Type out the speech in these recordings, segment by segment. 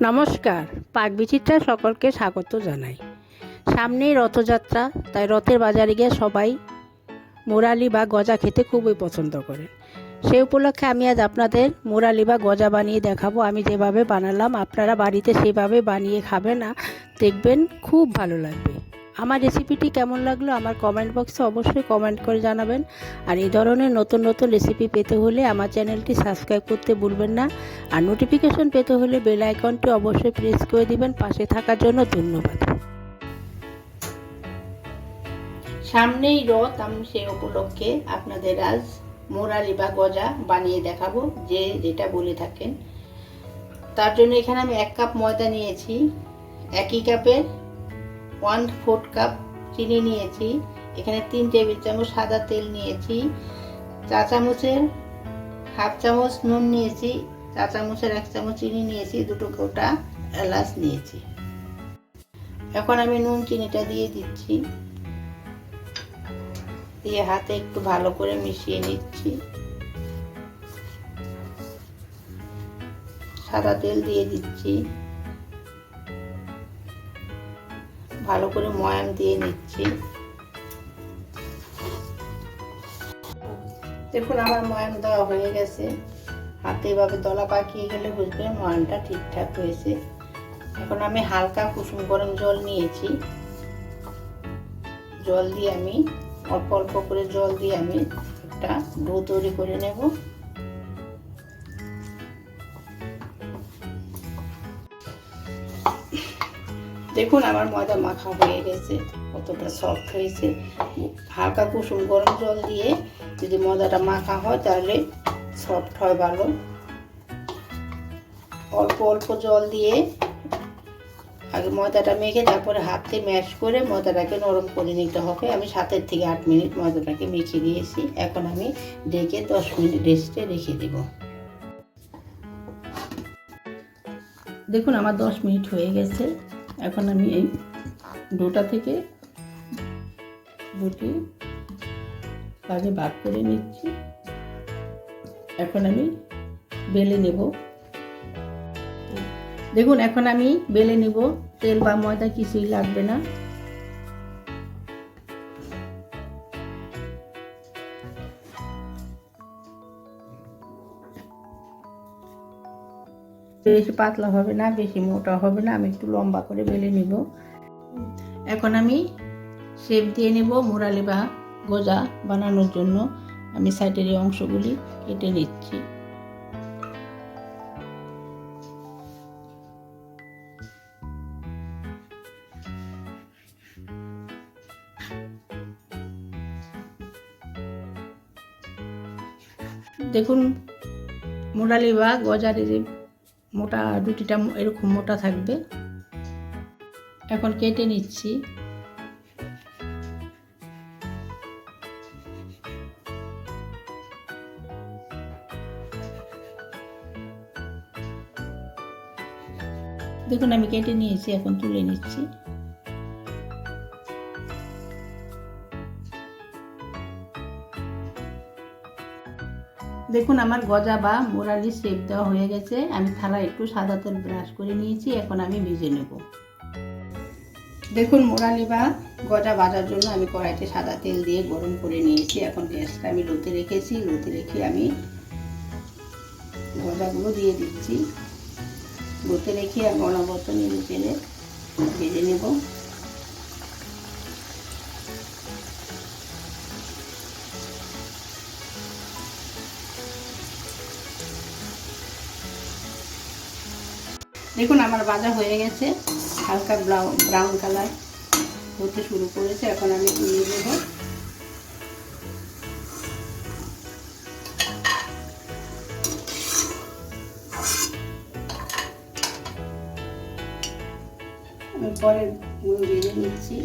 নমস্কার পাক বিচিত্রা সকলকে স্বাগত জানাই। সামনেই রথযাত্রা, তাই রথের বাজারে গিয়ে সবাই মোরালি বা গজা খেতে খুবই পছন্দ করে। সে উপলক্ষে আমি আজ আপনাদের মোরালি বা গজা বানিয়ে দেখাবো। আমি যেভাবে বানালাম, আপনারা বাড়িতে সেভাবে বানিয়ে খাবেন না, দেখবেন খুব ভালো লাগবে। আমার রেসিপিটি কেমন লাগল আমার কমেন্ট বক্সে অবশ্যই কমেন্ট করে জানাবেন। আর এই ধরনের নতুন নতুন রেসিপি পেতে হলে আমার চ্যানেলটি সাবস্ক্রাইব করতে ভুলবেন না। আর নোটিফিকেশন পেতে হলে বেল আইকনটি অবশ্যই প্রেস করে দিবেন। পাশে থাকার জন্য ধন্যবাদ। সামনেই রথ, আমি সেই উপলক্ষে আপনাদের আজ মোরালি বা গজা বানিয়ে দেখাবো, যে যেটা বলে থাকেন। তার জন্য এখানে আমি এক কাপ ময়দা নিয়েছি, একই কাপের ওয়ান ফোর্থ কাপ চিনি নিয়েছি। এখানে তিন টেবিল চামচ সাদা তেল নিয়েছি। চা চামচের হাফ চামচ নুন নিয়েছি। চা চামচের এক চামচ চিনি নিয়েছি। দুটো গোটা এলাচ নিয়েছি। এখন আমি নুন চিনিটা দিয়ে দিচ্ছি। দিয়ে হাতে একটু ভালো করে মিশিয়ে নিচ্ছি। সাদা তেল দিয়ে দিচ্ছি। ভালো করে ময়াম দিয়ে নিচ্ছি। দেখুন, আমার ময়াম দেওয়া হয়ে গেছে। হাতে এভাবে দলা পাকিয়ে গেলে বুঝবেন ময়ামটা ঠিকঠাক হয়েছে। এখন আমি হালকা কুসুম গরম জল নিয়েছি। জল দিয়ে আমি অল্প অল্প করে জল দিয়ে আমি একটা ডো তৈরি করে নেব। দেখুন আমার ময়দা মাখা হয়ে গেছে, কতটা সফট হয়েছে। হালকা কুসুম গরম জল দিয়ে যদি ময়দাটা মাখা হয়, তাহলে সফট হয় ভালো। অল্প অল্প জল দিয়ে আগে ময়দাটা মেখে তারপরে হাতে ম্যাশ করে ময়দাটাকে নরম করে নিতে হবে। আমি সাতের থেকে আট মিনিট ময়দাটাকে মেখে দিয়েছি। এখন আমি ডেকে দশ মিনিট রেস্টে রেখে দেব। দেখুন আমার দশ মিনিট হয়ে গেছে। এখন আমি এই ডোটা থেকে দুটি ভাগে ভাগ করে নিচ্ছি। এখন আমি বেলে নেব। দেখুন, এখন আমি বেলে নেব। তেল বা ময়দা কিছুই লাগবে না। বেশি পাতলা হবে না, বেশি মোটা হবে না, আমি একটু লম্বা করে বেলে নিব। এখন আমি শেপ দিয়ে নেব মুরালি বা গোজা বানানোর জন্য। আমি সাইডের এই অংশগুলি কেটে নিচ্ছি। দেখুন, মুরালি বা গজার মোটা রুটিটা এরকম মোটা থাকবে। এখন কেটে নিচ্ছি। দেখুন, আমি কেটে নিয়েছি, এখন তুলে নিচ্ছি। দেখুন, আমার গজা বা মোরালি শেপ দেওয়া হয়ে গেছে। আমি থালা একটু সাদা তেল ব্রাশ করে নিয়েছি, এখন আমি ভেজে নেব। দেখুন, মোরালি বা গজা বাজার জন্য আমি কড়াইতে সাদা তেল দিয়ে গরম করে নিয়েছি। এখন গ্যাসটা আমি লোতে রেখেছি। লোতে রেখে আমি গজাগুলো দিয়ে দিচ্ছি। লোতে রেখে আমি অনবরত নেড়ে চেড়ে ভেজে নেব। দেখুন, আমার বাজা হয়ে গেছে। হালকা ব্রাউন ব্রাউন কালার হতে শুরু করেছে। এখন আমি নিয়ে দেব পরে গুঁড়ো ভেজে নিচ্ছি।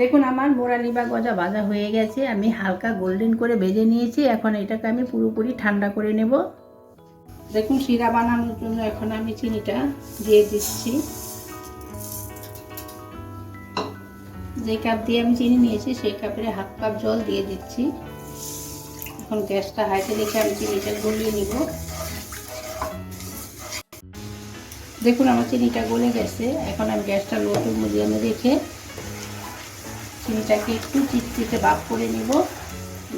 দেখুন, আমার মোরালি বা গজা ভাজা হয়ে গেছে। আমি হালকা গোল্ডেন করে ভেজে নিয়েছি। এখন এটাকে আমি পুরোপুরি ঠান্ডা করে নেব। দেখুন, শিরা বানানোর জন্য এখন আমি চিনিটা দিয়ে দিচ্ছি। যে কাপ দিয়ে আমি চিনি নিয়েছি, সেই কাপের হাফ কাপ জল দিয়ে দিচ্ছি। এখন গ্যাসটা হাইতে রেখে আমি চিনিটা গলিয়ে নিব। দেখুন, আমার চিনিটা গলে গেছে। এখন আমি গ্যাসটা লো টু মিডিয়ামে রেখে চিনিটাকে একটু চিটচিটে ভাপ করে নিব।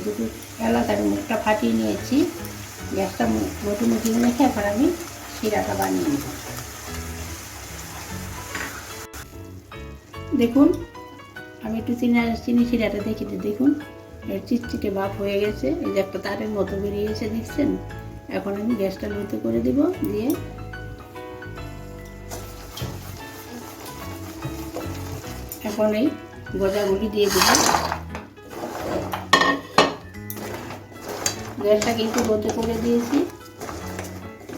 দুটো এলাচ আমি মুখটা ফাটিয়ে নিয়েছি। গ্যাসটা লো টু মিডিয়ামে রেখে এখন আমি শিরাটা বানিয়ে নেব। দেখুন, আমি একটু চিনি চিনি শিরাটা দেখি তো দেখুন চিটচিটে ভাপ হয়ে গেছে। এই যে একটা তারের মতো বেরিয়েছে দেখছেন? এখন আমি গ্যাসটা লোতে করে দিব দিয়ে এখন এই গজাগুলি দিয়ে দেব গ্যাসটা কিন্তু লোতে করে দিয়েছি।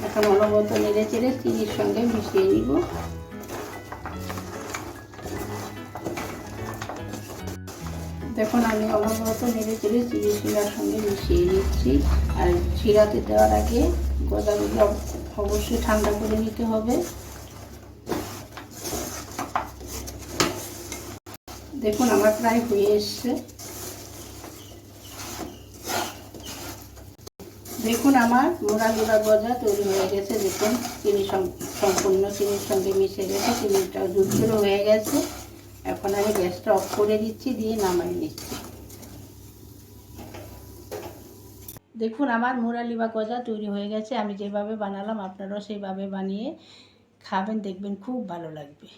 এখন অনবরত নেড়ে চেড়ে চিনির সঙ্গে মিশিয়ে নিব। দেখুন, আমি অনবরত নেড়ে চেড়ে চিনি শিরার সঙ্গে মিশিয়ে নিচ্ছি। আর শিরাতে দেওয়ার আগে গজাগুলি অবশ্যই ঠান্ডা করে নিতে হবে। দেখুন, আমার প্রায় হয়ে এসছে। দেখুন, আমার মোড়া মোড়া গজা তৈরি হয়ে গেছে। দেখুন, চিনি সম্পূর্ণ চিনির সঙ্গে মিশে গেছে। চিনিটা দুধগুলো হয়ে গেছে। এখন আমি গ্যাসটা অফ করে দিচ্ছি, দিয়ে নামাই নিচ্ছি। দেখুন, আমার মুরালি বা গজা তৈরি হয়ে গেছে। আমি যেভাবে বানালাম, আপনারাও সেইভাবে বানিয়ে খাবেন, দেখবেন খুব ভালো লাগবে।